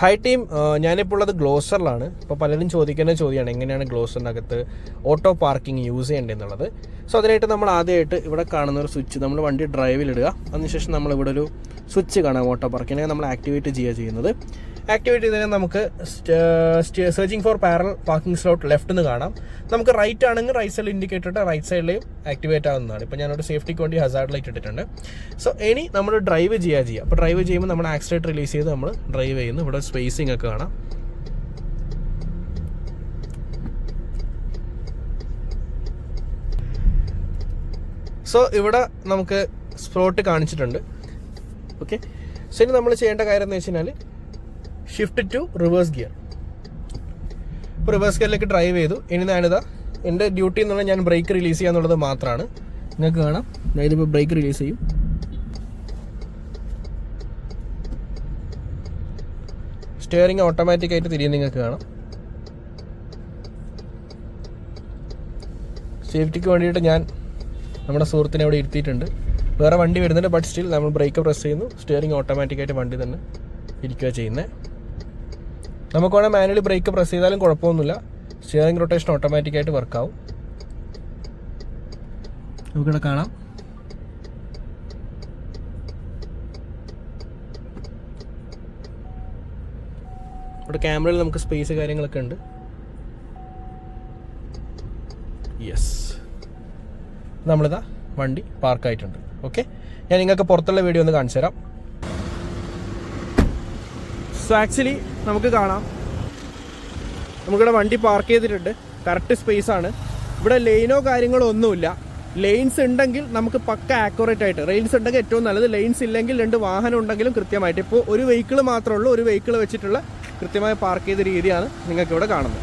Hi team ഞാനിപ്പോൾ ഉള്ളത് ഗ്ലോസറിലാണ്. ഇപ്പോൾ പലരും ചോദിക്കുന്ന ചോദ്യമാണ് എങ്ങനെയാണ് ഗ്ലോസറിനകത്ത് ഓട്ടോ പാർക്കിംഗ് യൂസ് ചെയ്യേണ്ടതെന്നുള്ളത്. സോ അതിനായിട്ട് നമ്മൾ ആദ്യമായിട്ട് ഇവിടെ കാണുന്ന ഒരു സ്വിച്ച് നമ്മൾ വണ്ടി ഡ്രൈവിലിടുക അതിനുശേഷം നമ്മൾ ഇവിടെ ഒരു സ്വിച്ച് കാണാം ഓട്ടോ പാർക്കിങ്ങിനെ നമ്മൾ ആക്ടിവേറ്റ് ചെയ്യുക ചെയ്യുന്നത്. ആക്ടിവേറ്റ് ചെയ്തതിന് നമുക്ക് searching for parallel parking slot left എന്ന് കാണാം. നമുക്ക് റൈറ്റ് ആണെങ്കിൽ റൈറ്റ് സൈഡിൽ ഇൻഡിക്കേറ്റർ ഇട്ട് റൈറ്റ് സൈഡിലെയും ആക്ടിവേറ്റ് ആവുന്നതാണ്. ഇപ്പോൾ ഞാനൊരു സേഫ്റ്റിക്ക് വേണ്ടി ഹസാർഡ് ലൈറ്റ് ഇട്ടിട്ടുണ്ട്. സോ ഇനി നമ്മൾ ഡ്രൈവ് ചെയ്യുക ചെയ്യുക അപ്പോൾ ഡ്രൈവ് ചെയ്യുമ്പോൾ നമ്മൾ ആക്സിലേറ്റ് റിലീസ് ചെയ്ത് നമ്മൾ ഡ്രൈവ് ചെയ്യുന്നു. ഇവിടെ സ്പേസിംഗ് ഒക്കെ കാണാം. സോ ഇവിടെ നമുക്ക് സ്പ്രോട്ട് കാണിച്ചിട്ടുണ്ട്. ഓക്കെ സോ ഇനി നമ്മൾ ചെയ്യേണ്ട കാര്യം എന്ന് വെച്ച് കഴിഞ്ഞാൽ ഷിഫ്റ്റ് ടു റിവേഴ്സ് ഗിയർ ഇപ്പോൾ റിവേഴ്സ് ഗിയറിലേക്ക് ഡ്രൈവ് ചെയ്തു. ഇനി ഞാനിതാ എന്റെ ഡ്യൂട്ടി എന്നുള്ള ഞാൻ ബ്രേക്ക് റിലീസ് ചെയ്യുക എന്നുള്ളത് മാത്രമാണ് നിങ്ങൾക്ക് കാണാം. ഞാൻ ഇതിപ്പോൾ ബ്രേക്ക് റിലീസ് ചെയ്യും. സ്റ്റിയറിംഗ് ഓട്ടോമാറ്റിക് ആയിട്ട് തിരിയും നിങ്ങൾക്ക് കാണാം. സേഫ്റ്റിക്ക് വേണ്ടിയിട്ട് ഞാൻ നമ്മുടെ സുഹൃത്തിനെ അവിടെ ഇരുത്തിയിട്ടുണ്ട്. വേറെ വണ്ടി വരുന്നുണ്ട് ബട്ട് സ്റ്റിൽ നമ്മൾ ബ്രേക്ക് പ്രസ് ചെയ്യുന്നു. സ്റ്റിയറിംഗ് ഓട്ടോമാറ്റിക്കായിട്ട് വണ്ടി തന്നെ ഇരിക്കുക ചെയ്യുന്നത് നമുക്ക് വേണമെങ്കിൽ മാനുവലി ബ്രേക്ക് പ്രസ് ചെയ്താലും കുഴപ്പമൊന്നുമില്ല. സ്റ്റിയറിംഗ് റൊട്ടേഷൻ ഓട്ടോമാറ്റിക്കായിട്ട് വർക്കാവും നമുക്കിവിടെ കാണാം. ഇവിടെ ക്യാമറയിൽ നമുക്ക് സ്പേസ് കാര്യങ്ങളൊക്കെ ഉണ്ട്. യെസ് നമ്മളിതാ വണ്ടി പാർക്കായിട്ടുണ്ട് ഓക്കെ ഞാൻ നിങ്ങൾക്ക് പുറത്തുള്ള വീഡിയോ ഒന്ന് കാണിച്ചു തരാം സോ ആക്ച്വലി നമുക്ക് കാണാം. നമുക്കിവിടെ വണ്ടി പാർക്ക് ചെയ്തിട്ടുണ്ട്. കറക്റ്റ് സ്പേസ് ആണ്. ഇവിടെ ലൈനോ കാര്യങ്ങളോ ഒന്നുമില്ല. ലൈൻസ് ഉണ്ടെങ്കിൽ നമുക്ക് പക്ക ആക്യുറേറ്റ് ആയിട്ട്. ലൈൻസ് ഉണ്ടെങ്കിൽ ഏറ്റവും നല്ലത് ലൈൻസ് ഇല്ലെങ്കിൽ രണ്ട് വാഹനം ഉണ്ടെങ്കിലും കൃത്യമായിട്ട്. ഇപ്പോൾ ഒരു വെഹിക്കിൾ മാത്രമേ ഉള്ളൂ. ഒരു വെഹിക്കിൾ വെച്ചിട്ടുള്ള കൃത്യമായി പാർക്ക് ചെയ്ത രീതിയാണ് നിങ്ങൾക്ക് ഇവിടെ കാണുന്നത്.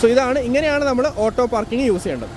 സോ ഇതാണ്. ഇങ്ങനെയാണ് നമ്മൾ ഓട്ടോ പാർക്കിംഗ് യൂസ് ചെയ്യേണ്ടത്.